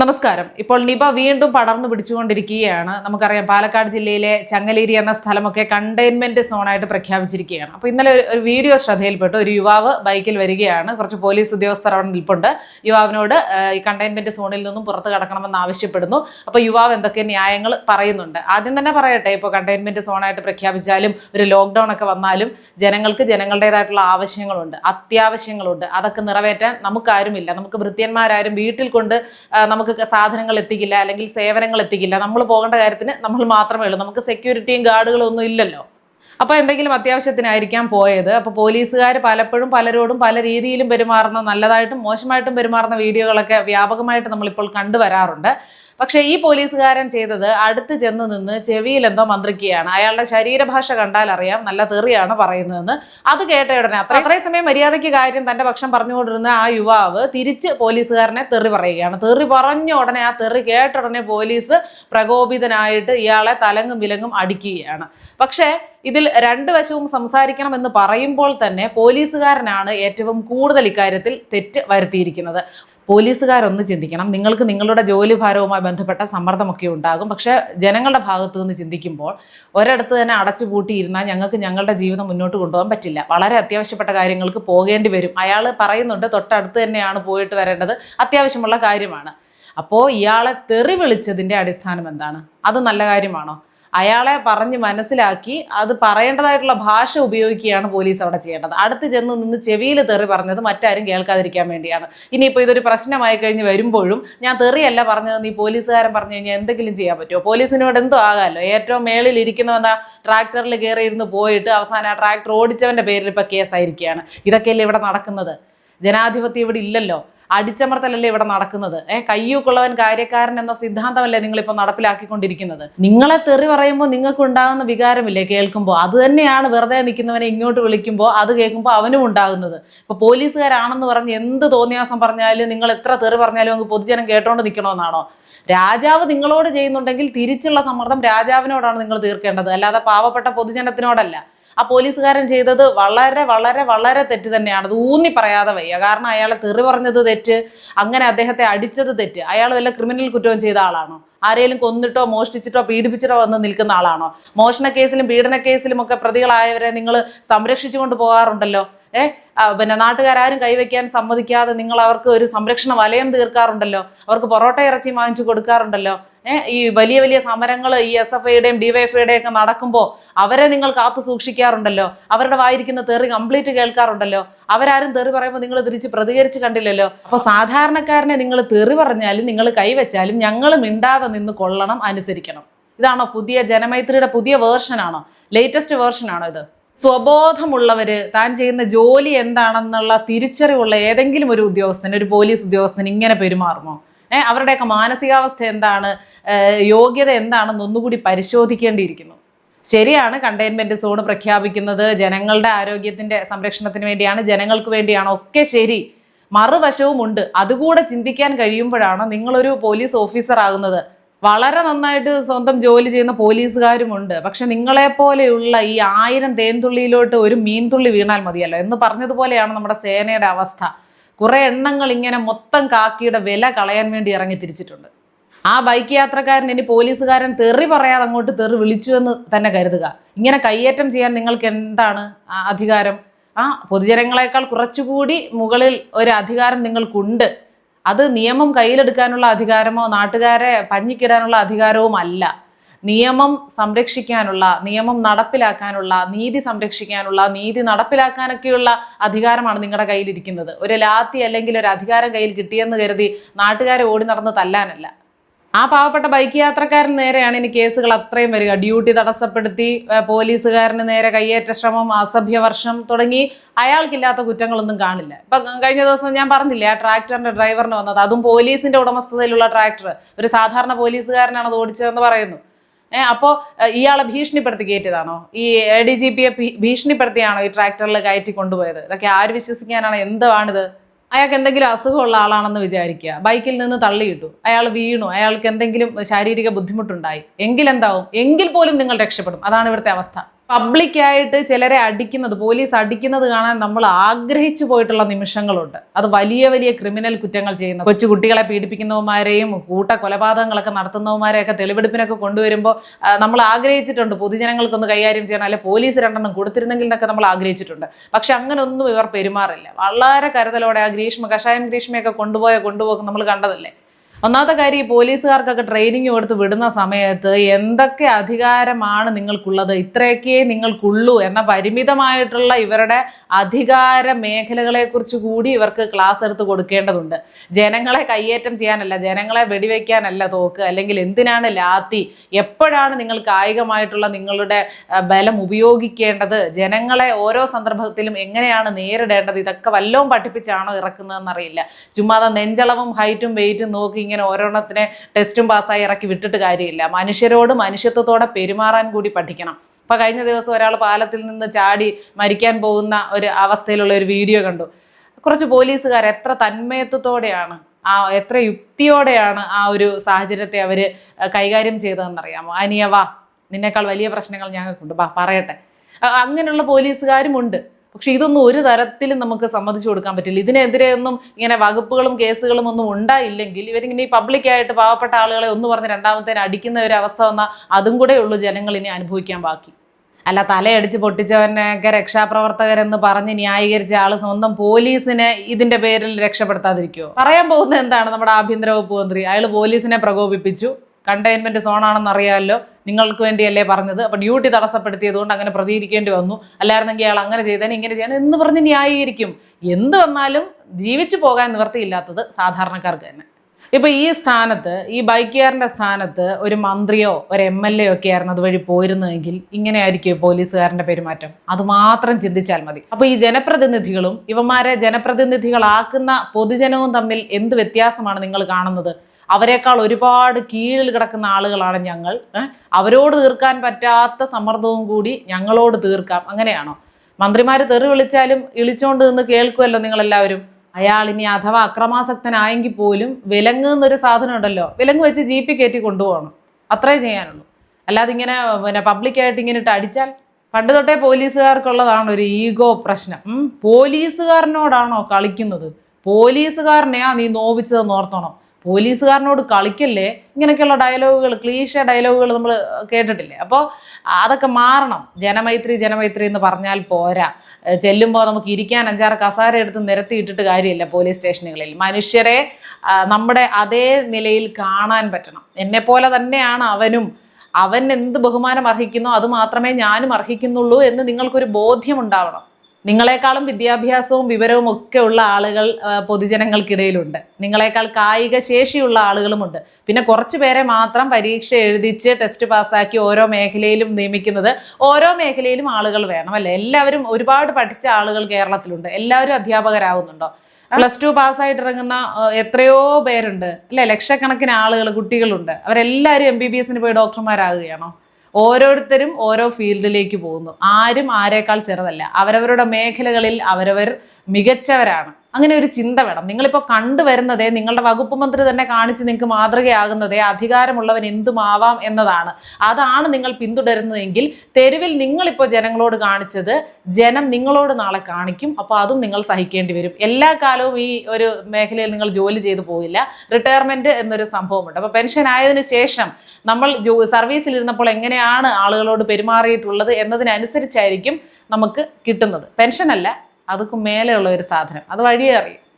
നമസ്കാരം. ഇപ്പോൾ നിപ വീണ്ടും പടർന്നു പിടിച്ചുകൊണ്ടിരിക്കുകയാണ്. നമുക്കറിയാം പാലക്കാട് ജില്ലയിലെ ചങ്ങലേരി എന്ന സ്ഥലമൊക്കെ കണ്ടെയ്ൻമെന്റ് സോണായിട്ട് പ്രഖ്യാപിച്ചിരിക്കുകയാണ്. അപ്പോൾ ഇന്നലെ ഒരു- വീഡിയോ ശ്രദ്ധയിൽപ്പെട്ടു. ഒരു യുവാവ് ബൈക്കിൽ വരികയാണ്. കുറച്ച് പോലീസ് ഉദ്യോഗസ്ഥർ അവിടെ നിൽപ്പുണ്ട്. യുവാവിനോട് ഈ കണ്ടെയ്ൻമെന്റ് സോണിൽ നിന്നും പുറത്ത് കടക്കണമെന്ന് ആവശ്യപ്പെടുന്നു. അപ്പോൾ യുവാവ് എന്തൊക്കെ ന്യായങ്ങൾ പറയുന്നുണ്ട്? ആദ്യം തന്നെ പറയട്ടെ ഇപ്പോൾ കണ്ടെയ്ൻമെന്റ് സോണായിട്ട് പ്രഖ്യാപിച്ചാലും ഒരു ലോക്ക്ഡൗൺ ഒക്കെ വന്നാലും ജനങ്ങൾക്ക് ജനങ്ങളുടേതായിട്ടുള്ള ആവശ്യങ്ങളുണ്ട് അത്യാവശ്യങ്ങളുണ്ട്. അതൊക്കെ നിറവേറ്റാൻ നമുക്കാരുമില്ല. നമുക്ക് ഭൃത്യന്മാരാരും വീട്ടിൽ കൊണ്ട് ആ, നമുക്ക് സാധനങ്ങൾ എത്തിക്കില്ല അല്ലെങ്കിൽ സേവനങ്ങൾ എത്തിക്കില്ല. നമ്മൾ പോകേണ്ട കാര്യത്തിന് നമ്മൾ മാത്രമേ ഉള്ളൂ. നമുക്ക് സെക്യൂരിറ്റിയും ഗാർഡുകളും ഒന്നും ഇല്ലല്ലോ. അപ്പോൾ എന്തെങ്കിലും അത്യാവശ്യത്തിനായിരിക്കാം പോയത്. അപ്പോൾ പോലീസുകാർ പലപ്പോഴും പലരോടും പല രീതിയിലും പെരുമാറുന്ന നല്ലതായിട്ടും മോശമായിട്ടും പെരുമാറുന്ന വീഡിയോകളൊക്കെ വ്യാപകമായിട്ട് നമ്മളിപ്പോൾ കണ്ടുവരാറുണ്ട്. പക്ഷേ ഈ പോലീസുകാരൻ ചെയ്തത് അടുത്ത് ചെന്ന് നിന്ന് ചെവിയിൽ എന്തോ മന്ത്രിക്കുകയാണ്. അയാളുടെ ശരീരഭാഷ കണ്ടാൽ അറിയാം നല്ല തെറിയാണ് പറയുന്നതെന്ന്. അത് കേട്ട ഉടനെ അത്ര അത്രയും സമയം മര്യാദയ്ക്ക് കാര്യം തന്റെ പക്ഷം പറഞ്ഞുകൊണ്ടിരുന്ന ആ യുവാവ് തിരിച്ച് പോലീസുകാരനെ തെറി പറയുകയാണ്. തെറി പറഞ്ഞ ഉടനെ ആ തെറി കേട്ട ഉടനെ പോലീസ് പ്രകോപിതനായിട്ട് ഇയാളെ തലങ്ങും വിലങ്ങും അടിക്കുകയാണ്. പക്ഷേ ഇതിൽ രണ്ട് വശവും സംസാരിക്കണം എന്ന് പറയുമ്പോൾ തന്നെ പോലീസുകാരനാണ് ഏറ്റവും കൂടുതൽ ഇക്കാര്യത്തിൽ തെറ്റ് വരുത്തിയിരിക്കുന്നത്. പോലീസുകാരൊന്ന് ചിന്തിക്കണം. നിങ്ങൾക്ക് നിങ്ങളുടെ ജോലി ഭാരവുമായി ബന്ധപ്പെട്ട സമ്മർദ്ദമൊക്കെ ഉണ്ടാകും. പക്ഷേ ജനങ്ങളുടെ ഭാഗത്തു നിന്ന് ചിന്തിക്കുമ്പോൾ ഒരിടത്ത് തന്നെ അടച്ചു പൂട്ടിയിരുന്നാൽ ഞങ്ങൾക്ക് ഞങ്ങളുടെ ജീവിതം മുന്നോട്ട് കൊണ്ടുപോകാൻ പറ്റില്ല. വളരെ അത്യാവശ്യപ്പെട്ട കാര്യങ്ങൾക്ക് പോകേണ്ടി വരും. അയാൾ പറയുന്നുണ്ട് തൊട്ടടുത്ത് തന്നെയാണ് പോയിട്ട് വരേണ്ടത്. അത്യാവശ്യമുള്ള കാര്യമാണ്. അപ്പോൾ ഇയാളെ തെറി വിളിച്ചതിന്റെ അടിസ്ഥാനം എന്താണ്? അത് നല്ല കാര്യമാണോ? അയാളെ പറഞ്ഞ് മനസ്സിലാക്കി അത് പറയേണ്ടതായിട്ടുള്ള ഭാഷ ഉപയോഗിക്കുകയാണ് പോലീസ് അവിടെ ചെയ്യേണ്ടത്. അടുത്ത് ചെന്ന് നിന്ന് ചെവിയിൽ തെറി പറഞ്ഞത് മറ്റാരും കേൾക്കാതിരിക്കാൻ വേണ്ടിയാണ്. ഇനിയിപ്പോൾ ഇതൊരു പ്രശ്നമായി കഴിഞ്ഞ് വരുമ്പോഴും ഞാൻ തെറിയല്ല പറഞ്ഞത് നീ പോലീസുകാരൻ പറഞ്ഞു കഴിഞ്ഞാൽ എന്തെങ്കിലും ചെയ്യാൻ പറ്റുമോ? പോലീസിനോട് എന്തോ ആകാമല്ലോ? ഏറ്റവും മേളിൽ ഇരിക്കുന്നവന്താ ട്രാക്ടറിൽ കയറി പോയിട്ട് അവസാനം ആ ട്രാക്ടർ ഓടിച്ചവന്റെ പേരിൽ ഇപ്പോൾ കേസായിരിക്കുകയാണ്. ഇതൊക്കെയല്ലേ ഇവിടെ നടക്കുന്നത്? ജനാധിപത്യം ഇവിടെ ഇല്ലല്ലോ. അടിച്ചമർത്തലല്ലേ ഇവിടെ നടക്കുന്നത്? ഏഹ് കയ്യൂക്കുള്ളവൻ കാര്യക്കാരൻ എന്ന സിദ്ധാന്തമല്ലേ നിങ്ങളിപ്പോൾ നടപ്പിലാക്കിക്കൊണ്ടിരിക്കുന്നത്? നിങ്ങളെ തെറി പറയുമ്പോൾ നിങ്ങൾക്ക് ഉണ്ടാകുന്ന വികാരമില്ലേ കേൾക്കുമ്പോൾ അത് തന്നെയാണ് വെറുതെ നിൽക്കുന്നവനെ ഇങ്ങോട്ട് വിളിക്കുമ്പോൾ അത് കേൾക്കുമ്പോൾ അവനും ഉണ്ടാകുന്നത്. ഇപ്പോൾ പോലീസുകാരാണെന്ന് പറഞ്ഞ് എന്ത് തോന്നിയാസം പറഞ്ഞാലും നിങ്ങൾ എത്ര തെറി പറഞ്ഞാലും അങ്ങ് പൊതുജനം കേട്ടോണ്ട് നിൽക്കണമെന്നാണോ രാജാവ് നിങ്ങളോട് ചെയ്യുന്നുണ്ടെങ്കിൽ തിരിച്ചുള്ള സമ്മർദ്ദം രാജാവിനോടാണ് നിങ്ങൾ തീർക്കേണ്ടത്. അല്ലാതെ പാവപ്പെട്ട പൊതുജനത്തിനോടല്ല. ആ പോലീസുകാരൻ ചെയ്തത് വളരെ വളരെ വളരെ തെറ്റ് തന്നെയാണ്. അത് ഊന്നി പറയാതെ കാരണം അയാളെ തെറി പറഞ്ഞത് തെറ്റ് അങ്ങനെ അദ്ദേഹത്തെ അടിച്ചത് തെറ്റ്. അയാൾ വല്ല ക്രിമിനൽ കുറ്റവും ചെയ്ത ആളാണോ? ആരെങ്കിലും കൊന്നിട്ടോ മോഷ്ടിച്ചിട്ടോ പീഡിപ്പിച്ചിട്ടോ വന്ന് നിൽക്കുന്ന ആളാണോ? മോഷണ കേസിലും പീഡന കേസിലും ഒക്കെ പ്രതികളായവരെ നിങ്ങൾ സംരക്ഷിച്ചുകൊണ്ട് പോകാറുണ്ടല്ലോ. ഏഹ് പിന്നെ നാട്ടുകാരും കൈവയ്ക്കാൻ സമ്മതിക്കാതെ നിങ്ങൾ അവർക്ക് ഒരു സംരക്ഷണ വലയം തീർക്കാറുണ്ടല്ലോ. അവർക്ക് പൊറോട്ട ഇറച്ചി വാങ്ങിച്ചു കൊടുക്കാറുണ്ടല്ലോ. ഈ വലിയ വലിയ സമരങ്ങൾ ഈ എസ് എഫ് ഐയുടെയും ഡിവൈഎഫ്ഐയുടെയും ഒക്കെ നടക്കുമ്പോൾ അവരെ നിങ്ങൾ കാത്തു സൂക്ഷിക്കാറുണ്ടല്ലോ? അവരുടെ വായിരിക്കുന്ന തെറി കംപ്ലീറ്റ് കേൾക്കാറുണ്ടല്ലോ? അവരാരും തെറി പറയുമ്പോൾ നിങ്ങൾ തിരിച്ച് പ്രതികരിച്ച് കണ്ടില്ലല്ലോ? അപ്പോൾ സാധാരണക്കാരനെ നിങ്ങൾ തെറി പറഞ്ഞാലും നിങ്ങൾ കൈവച്ചാലും ഞങ്ങൾ മിണ്ടാതെ നിന്ന് കൊള്ളണം അനുസരിക്കണം. ഇതാണോ പുതിയ ജനമൈത്രിയുടെ പുതിയ വേർഷനാണോ ലേറ്റസ്റ്റ് വേർഷനാണോ ഇത്? സ്വബോധമുള്ളവര് താൻ ചെയ്യുന്ന ജോലി എന്താണെന്നുള്ള തിരിച്ചറിവുള്ള ഏതെങ്കിലും ഒരു ഉദ്യോഗസ്ഥൻ ഒരു പോലീസ് ഉദ്യോഗസ്ഥൻ ഇങ്ങനെ പെരുമാറുമോ? അവരുടെയൊക്കെ മാനസികാവസ്ഥ എന്താണ്? യോഗ്യത എന്താണെന്ന് ഒന്നുകൂടി പരിശോധിക്കേണ്ടിയിരിക്കുന്നു. ശരിയാണ് കണ്ടെയ്ൻമെന്റ് സോൺ പ്രഖ്യാപിക്കുന്നത്. ജനങ്ങളുടെ ആരോഗ്യത്തിന്റെ സംരക്ഷണത്തിന് വേണ്ടിയാണ് ജനങ്ങൾക്ക് വേണ്ടിയാണ്. ഒക്കെ ശരി. മറുവശവും ഉണ്ട്. അതുകൂടെ ചിന്തിക്കാൻ കഴിയുമ്പോഴാണ് നിങ്ങളൊരു പോലീസ് ഓഫീസർ ആകുന്നത്. വളരെ നന്നായിട്ട് സ്വന്തം ജോലി ചെയ്യുന്ന പോലീസുകാരുമുണ്ട് പക്ഷെ നിങ്ങളെപ്പോലെയുള്ള ഈ ആയിരം തേൻതുള്ളിയിലോട്ട് ഒരു മീൻതുള്ളി വീണാൽ മതിയല്ലോ. എന്ന് പറഞ്ഞതുപോലെയാണ് നമ്മുടെ സേനയുടെ അവസ്ഥ. കുറെ എണ്ണങ്ങൾ ഇങ്ങനെ മൊത്തം കാക്കിയുടെ വില കളയാൻ വേണ്ടി ഇറങ്ങി തിരിച്ചിട്ടുണ്ട്. ആ ബൈക്ക് യാത്രക്കാരൻ ഇനി പോലീസുകാരൻ തെറി പറയാതെ അങ്ങോട്ട് തെറി വിളിച്ചു എന്ന് തന്നെ കരുതുക. ഇങ്ങനെ കയ്യേറ്റം ചെയ്യാൻ നിങ്ങൾക്ക് എന്താണ് അധികാരം? ആ പൊതുജനങ്ങളെക്കാൾ കുറച്ചുകൂടി മുകളിൽ ഒരു അധികാരം നിങ്ങൾക്കുണ്ട്. അത് നിയമം കയ്യിലെടുക്കാനുള്ള അധികാരമോ നാട്ടുകാരെ പഞ്ഞിക്കിടാനുള്ള അധികാരവും അല്ല നിയമം സംരക്ഷിക്കാനുള്ള നിയമം നടപ്പിലാക്കാനുള്ള നീതി സംരക്ഷിക്കാനുള്ള നീതി നടപ്പിലാക്കാനൊക്കെയുള്ള അധികാരമാണ് നിങ്ങളുടെ കയ്യിലിരിക്കുന്നത്. ഒരു ലാത്തി അല്ലെങ്കിൽ ഒരു അധികാരം കയ്യിൽ കിട്ടിയെന്ന് കരുതി നാട്ടുകാരെ ഓടി നടന്ന് തല്ലാനല്ല. ആ പാവപ്പെട്ട ബൈക്ക് യാത്രക്കാരന് നേരെയാണ് ഇനി കേസുകൾ അത്രയും വരിക. ഡ്യൂട്ടി തടസ്സപ്പെടുത്തി പോലീസുകാരന് നേരെ കയ്യേറ്റ ശ്രമം അസഭ്യവർഷം തുടങ്ങി അയാൾക്കില്ലാത്ത കുറ്റങ്ങളൊന്നും കാണില്ല. ഇപ്പൊ കഴിഞ്ഞ ദിവസം ഞാൻ പറഞ്ഞില്ലേ ആ ട്രാക്ടറിന്റെ ഡ്രൈവറിന് വന്നത്. അതും പോലീസിന്റെ ഉടമസ്ഥതയിലുള്ള ട്രാക്ടർ. ഒരു സാധാരണ പോലീസുകാരനാണ് അത് ഓടിച്ചതെന്ന് പറയുന്നു. ഏഹ് അപ്പോൾ ഇയാളെ ഭീഷണിപ്പെടുത്തി കയറ്റിയതാണോ? ഈ എ ഡി ജി പിയെ ഭീഷണിപ്പെടുത്തിയാണോ ഈ ട്രാക്ടറിൽ കയറ്റി കൊണ്ടുപോയത്? ഇതൊക്കെ ആര് വിശ്വസിക്കാനാണ്? എന്താണിത് അയാൾക്ക് എന്തെങ്കിലും അസുഖമുള്ള ആളാണെന്ന് വിചാരിക്കുക. ബൈക്കിൽ നിന്ന് തള്ളിയിട്ടു. അയാൾ വീണു. അയാൾക്ക് എന്തെങ്കിലും ശാരീരിക ബുദ്ധിമുട്ടുണ്ടായി. എങ്കിലെന്താവും? എങ്കിൽ പോലും നിങ്ങൾ രക്ഷപ്പെടും. അതാണ് ഇവിടുത്തെ അവസ്ഥ. പബ്ലിക്കായിട്ട് ചിലരെ അടിക്കുന്നത് പോലീസ് അടിക്കുന്നത് കാണാൻ നമ്മൾ ആഗ്രഹിച്ചു പോയിട്ടുള്ള നിമിഷങ്ങളുണ്ട്. അത് വലിയ വലിയ ക്രിമിനൽ കുറ്റങ്ങൾ ചെയ്യുന്ന കൊച്ചു കുട്ടികളെ പീഡിപ്പിക്കുന്നവന്മാരെയും കൂട്ട കൊലപാതകങ്ങളൊക്കെ നടത്തുന്നവന്മാരെയൊക്കെ തെളിവെടുപ്പിനൊക്കെ കൊണ്ടുവരുമ്പോൾ നമ്മൾ ആഗ്രഹിച്ചിട്ടുണ്ട് പൊതുജനങ്ങൾക്കൊന്ന് കൈകാര്യം ചെയ്യണം അല്ലെ പോലീസ് രണ്ടെണ്ണം കൊടുത്തിരുന്നെങ്കിൽ എന്നൊക്കെ നമ്മൾ ആഗ്രഹിച്ചിട്ടുണ്ട്. പക്ഷെ അങ്ങനെ ഒന്നും ഇവർ പെരുമാറില്ല. വളരെ കരുതലോടെ ആ ഗ്രീഷ്മ കഷായം ഗ്രീഷ്മയൊക്കെ കൊണ്ടുപോയ കൊണ്ടുപോകും നമ്മൾ കണ്ടതല്ലേ? ഒന്നാമത്തെ കാര്യം ഈ പോലീസുകാർക്കൊക്കെ ട്രെയിനിങ് കൊടുത്ത് വിടുന്ന സമയത്ത് എന്തൊക്കെ അധികാരമാണ് നിങ്ങൾക്കുള്ളത്? ഇത്രയൊക്കെ നിങ്ങൾക്കുള്ളൂ എന്ന പരിമിതമായിട്ടുള്ള ഇവരുടെ അധികാര മേഖലകളെക്കുറിച്ച് കൂടി ഇവർക്ക് ക്ലാസ് എടുത്ത് കൊടുക്കേണ്ടതുണ്ട്. ജനങ്ങളെ കയ്യേറ്റം ചെയ്യാനല്ല ജനങ്ങളെ വെടിവെക്കാനല്ല തോക്ക് അല്ലെങ്കിൽ എന്തിനാണ് ലാത്തി? എപ്പോഴാണ് നിങ്ങൾ കായികമായിട്ടുള്ള നിങ്ങളുടെ ബലം ഉപയോഗിക്കേണ്ടത്? ജനങ്ങളെ ഓരോ സന്ദർഭത്തിലും എങ്ങനെയാണ് നേരിടേണ്ടത്? ഇതൊക്കെ വല്ലതും പഠിപ്പിച്ചാണോ ഇറക്കുന്നതെന്നറിയില്ല. ചുമ്മാതെ നെഞ്ചളവും ഹൈറ്റും വെയിറ്റും നോക്കി ഇങ്ങനെ ഓരോണത്തിനെ ടെസ്റ്റും പാസ്സായി ഇറക്കി വിട്ടിട്ട് കാര്യമില്ല. മനുഷ്യരോട് മനുഷ്യത്വത്തോടെ പെരുമാറാൻ കൂടി പഠിക്കണം. ഇപ്പം കഴിഞ്ഞ ദിവസം ഒരാൾ പാലത്തിൽ നിന്ന് ചാടി മരിക്കാൻ പോകുന്ന ഒരു അവസ്ഥയിലുള്ള ഒരു വീഡിയോ കണ്ടു. കുറച്ച് പോലീസുകാർ എത്ര തന്മയത്വത്തോടെയാണ് ആ എത്ര യുക്തിയോടെയാണ് ആ ഒരു സാഹചര്യത്തെ അവർ കൈകാര്യം ചെയ്തതെന്നറിയാമോ? അനിയ വാ നിന്നേക്കാൾ വലിയ പ്രശ്നങ്ങൾ ഞങ്ങൾക്കുണ്ട്. വാ പറയട്ടെ. അങ്ങനെയുള്ള പോലീസുകാരും ഉണ്ട്. പക്ഷെ ഇതൊന്നും ഒരു തരത്തിലും നമുക്ക് സമ്മതിച്ചു കൊടുക്കാൻ പറ്റില്ല. ഇതിനെതിരെ ഒന്നും ഇങ്ങനെ വകുപ്പുകളും കേസുകളും ഒന്നും ഉണ്ടായില്ലെങ്കിൽ ഇവരിങ്ങനെ ഈ പബ്ലിക്കായിട്ട് പാവപ്പെട്ട ആളുകളെ ഒന്ന് പറഞ്ഞ് രണ്ടാമത്തേന് അടിക്കുന്ന ഒരു അവസ്ഥ വന്നാൽ അതും കൂടെ ഉള്ളൂ ജനങ്ങൾ ഇനി അനുഭവിക്കാൻ ബാക്കി. അല്ല തലയടിച്ച് പൊട്ടിച്ചവനൊക്കെ രക്ഷാപ്രവർത്തകരെന്ന് പറഞ്ഞ് ന്യായീകരിച്ച ആൾ സ്വന്തം പോലീസിനെ ഇതിന്റെ പേരിൽ രക്ഷപ്പെടുത്താതിരിക്കുമോ പറയാൻ പോകുന്നത് എന്താണ് നമ്മുടെ ആഭ്യന്തര വകുപ്പ് മന്ത്രി? അയാൾ പോലീസിനെ പ്രകോപിപ്പിച്ചു. കണ്ടെയ്ൻമെന്റ് സോണാണെന്ന് അറിയാമല്ലോ. നിങ്ങൾക്ക് വേണ്ടിയല്ലേ പറഞ്ഞത്. അപ്പോൾ ഡ്യൂട്ടി തടസ്സപ്പെടുത്തിയത് കൊണ്ട് അങ്ങനെ പ്രതികരിക്കേണ്ടി വന്നു. അല്ലായിരുന്നെങ്കിൽ അയാൾ അങ്ങനെ ചെയ്തേനെ ഇങ്ങനെ ചെയ്യാൻ എന്ന് പറഞ്ഞ് ന്യായീകരിക്കും. എന്ത് വന്നാലും ജീവിച്ചു പോകാൻ നിവർത്തിയില്ലാത്തത് സാധാരണക്കാർക്ക് തന്നെ. ഇപ്പോൾ ഈ സ്ഥാനത്ത് ഈ ബൈക്കുകാരന്റെ സ്ഥാനത്ത് ഒരു മന്ത്രിയോ ഒരു എം എൽ എ ഒക്കെ ആയിരുന്നു അതുവഴി പോയിരുന്നെങ്കിൽ ഇങ്ങനെ ആയിരിക്കും പോലീസുകാരന്റെ പെരുമാറ്റം. അതുമാത്രം ചിന്തിച്ചാൽ മതി. അപ്പോൾ ഈ ജനപ്രതിനിധികളും ഇവന്മാരെ ജനപ്രതിനിധികളാക്കുന്ന പൊതുജനവും തമ്മിൽ എന്ത് വ്യത്യാസമാണ് നിങ്ങൾ കാണുന്നത്? അവരെക്കാൾ ഒരുപാട് കീഴിൽ കിടക്കുന്ന ആളുകളാണ് ഞങ്ങൾ. അവരോട് തീർക്കാൻ പറ്റാത്ത സമ്മർദ്ദവും കൂടി ഞങ്ങളോട് തീർക്കാം. അങ്ങനെയാണോ? മന്ത്രിമാർ തെറി വിളിച്ചാലും ഇളിച്ചോണ്ട് നിന്ന് കേൾക്കുമല്ലോ നിങ്ങളെല്ലാവരും. അയാൾ ഇനി അഥവാ അക്രമാസക്തനായെങ്കിൽ പോലും വിലങ്ങ് എന്നൊരു സാധനം ഉണ്ടല്ലോ. വിലങ്ങ് വെച്ച് ജീപ്പി കയറ്റി കൊണ്ടുപോകണം. അത്രേ ചെയ്യാനുള്ളൂ. അല്ലാതെ ഇങ്ങനെ പിന്നെ പബ്ലിക്കായിട്ട് ഇങ്ങനെ ഇട്ട് അടിച്ചാൽ പണ്ട് തൊട്ടേ പോലീസുകാർക്കുള്ളതാണ് ഒരു ഈഗോ പ്രശ്നം. പോലീസുകാരനോടാണോ കളിക്കുന്നത്? പോലീസുകാരനെയാ നീ നോവിച്ചതെന്ന് ഓർത്തോണം. പോലീസുകാരനോട് കളിക്കല്ലേ? ഇങ്ങനെയൊക്കെയുള്ള ഡയലോഗുകൾ ക്ലീശ ഡയലോഗുകൾ നമ്മൾ കേട്ടിട്ടില്ലേ? അപ്പോൾ അതൊക്കെ മാറണം. ജനമൈത്രി ജനമൈത്രി എന്ന് പറഞ്ഞാൽ പോരാ. ചെല്ലുമ്പോൾ നമുക്ക് ഇരിക്കാൻ അഞ്ചാറ് കസാര എടുത്ത് നിരത്തി ഇട്ടിട്ട് കാര്യമില്ല പോലീസ് സ്റ്റേഷനുകളിൽ. മനുഷ്യരെ നമ്മുടെ അതേ നിലയിൽ കാണാൻ പറ്റണം. എന്നെപ്പോലെ തന്നെയാണ് അവനും. അവൻ എന്ത് ബഹുമാനം അർഹിക്കുന്നു അത് മാത്രമേ ഞാനും അർഹിക്കുന്നുള്ളൂ എന്ന് നിങ്ങൾക്കൊരു ബോധ്യം ഉണ്ടാവണം. നിങ്ങളെക്കാളും വിദ്യാഭ്യാസവും വിവരവും ഒക്കെ ഉള്ള ആളുകൾ പൊതുജനങ്ങൾക്കിടയിലുണ്ട്. നിങ്ങളെക്കാൾ കായിക ശേഷിയുള്ള ആളുകളുമുണ്ട്. പിന്നെ കുറച്ച് പേരെ മാത്രം പരീക്ഷ എഴുതിച്ച് ടെസ്റ്റ് പാസ്സാക്കി ഓരോ മേഖലയിലും നിയമിക്കുന്നത് ഓരോ മേഖലയിലും ആളുകൾ വേണം അല്ലേ? എല്ലാവരും ഒരുപാട് പഠിച്ച ആളുകൾ കേരളത്തിലുണ്ട്. എല്ലാവരും അധ്യാപകരാകുന്നുണ്ടോ പ്ലസ് ടു പാസ്സായിട്ട് ഇറങ്ങുന്ന എത്രയോ പേരുണ്ട്. അല്ലെ? ലക്ഷക്കണക്കിന് ആളുകൾ കുട്ടികളുണ്ട്. അവരെല്ലാവരും എം ബി ബി എസിന് പോയി ഡോക്ടർമാരാകുകയാണോ? ഓരോരുത്തരും ഓരോ ഫീൽഡിലേക്ക് പോകുന്നു. ആരും ആരേക്കാൾ ചെറുതല്ല. അവരവരുടെ മേഖലകളിൽ അവരവർ മികച്ചവരാണ്. അങ്ങനെ ഒരു ചിന്ത വേണം. നിങ്ങളിപ്പോൾ കണ്ടുവരുന്നതേ നിങ്ങളുടെ വകുപ്പ് മന്ത്രി തന്നെ കാണിച്ച് നിങ്ങൾക്ക് മാതൃകയാകുന്നതേ അധികാരമുള്ളവൻ എന്തുമാവാം എന്നതാണ്. അതാണ് നിങ്ങൾ പിന്തുടരുന്നതെങ്കിൽ തെരുവിൽ നിങ്ങളിപ്പോൾ ജനങ്ങളോട് കാണിച്ചത് ജനം നിങ്ങളോട് നാളെ കാണിക്കും അപ്പോൾ അതും നിങ്ങൾ സഹിക്കേണ്ടി വരും. എല്ലാ കാലവും ഈ ഒരു മേഖലയിൽ നിങ്ങൾ ജോലി ചെയ്തു പോകില്ല. റിട്ടയർമെന്റ് എന്നൊരു സംഭവമുണ്ട്. അപ്പോൾ പെൻഷൻ ആയതിനു ശേഷം നമ്മൾ ജോ സർവീസിൽ ഇരുന്നപ്പോൾ എങ്ങനെയാണ് ആളുകളോട് പെരുമാറിയിട്ടുള്ളത് എന്നതിനനുസരിച്ചായിരിക്കും നമുക്ക് കിട്ടുന്നത്. പെൻഷനല്ല അതൊക്കെ മേലെയുള്ള ഒരു സാധനം. അത് വഴിയേ അറിയും.